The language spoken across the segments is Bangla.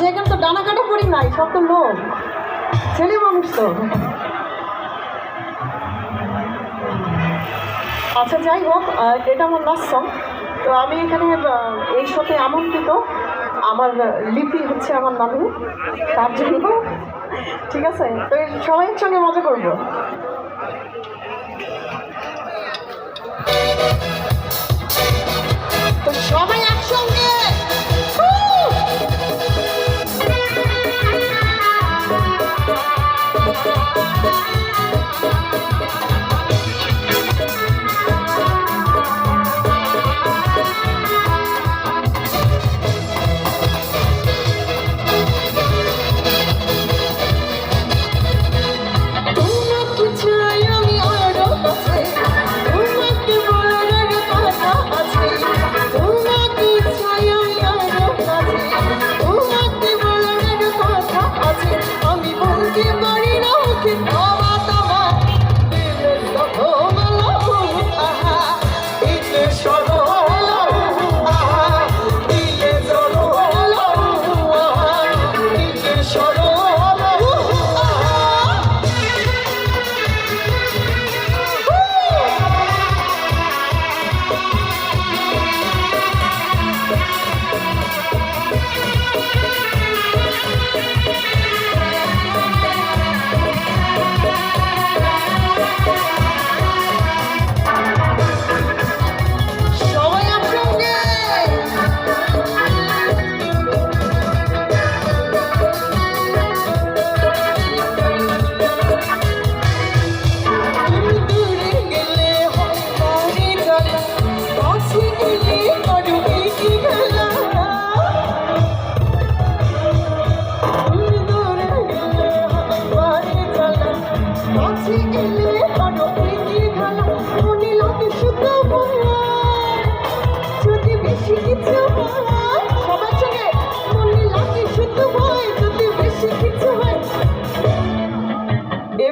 আচ্ছা এখানে তো ডানা কাটা পড়ি নাই, সব তো লোক। ছেলে মানুষ তো। আচ্ছা যাই হোক এটা আমার লাস্ট সং তো আমি এখানে এই শোতে আমন্ত্রিত আমার লিপি হচ্ছে আমার নানু। তার জন্য, ঠিক আছে? তো সবাই একসঙ্গে মজা করব। তো সবাই একসঙ্গে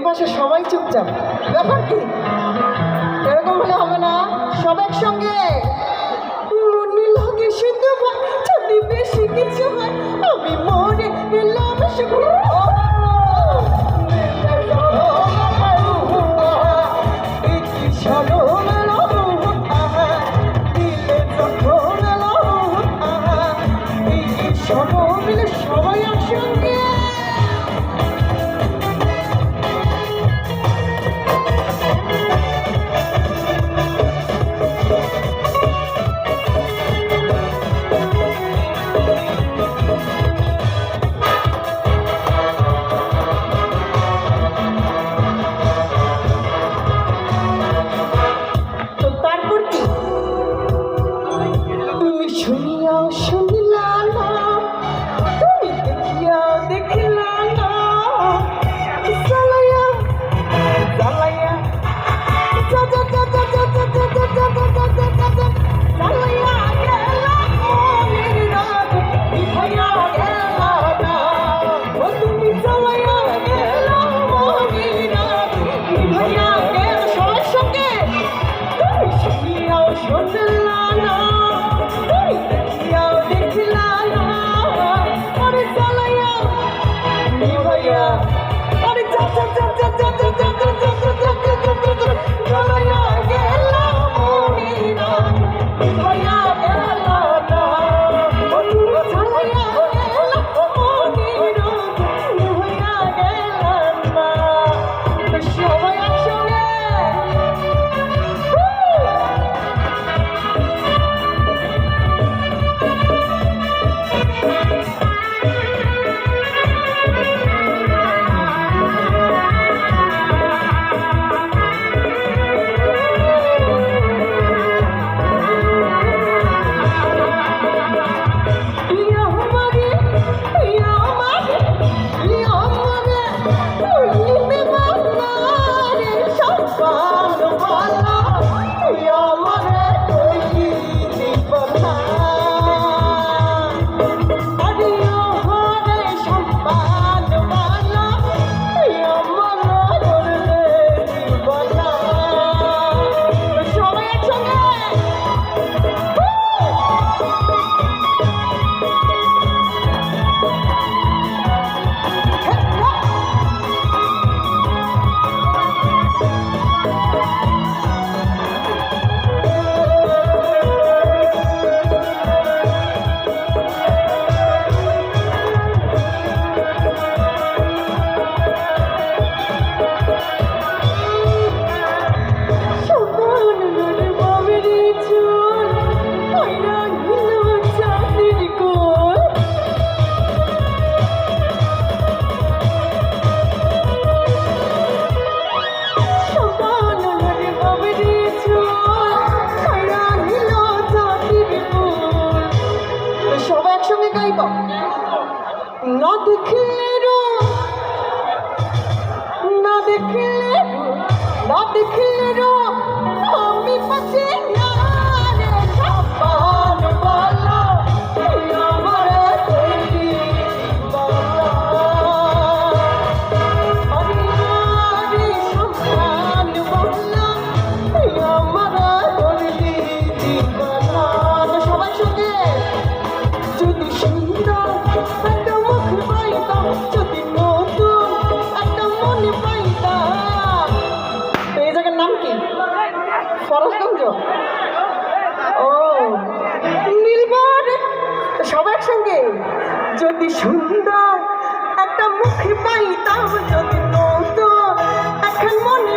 মাসে সবাই চুপচাপ। ব্যাপার কি? এরকম হলে হবে না? সব একসঙ্গে? মনে লাগে শুধু বেশি কিছু হয়, আমি মরে গেলাম না দেখলে না দেখলে যদি সুন্দর একটা মুখী পাইতাম যদি নতুন এখন মনে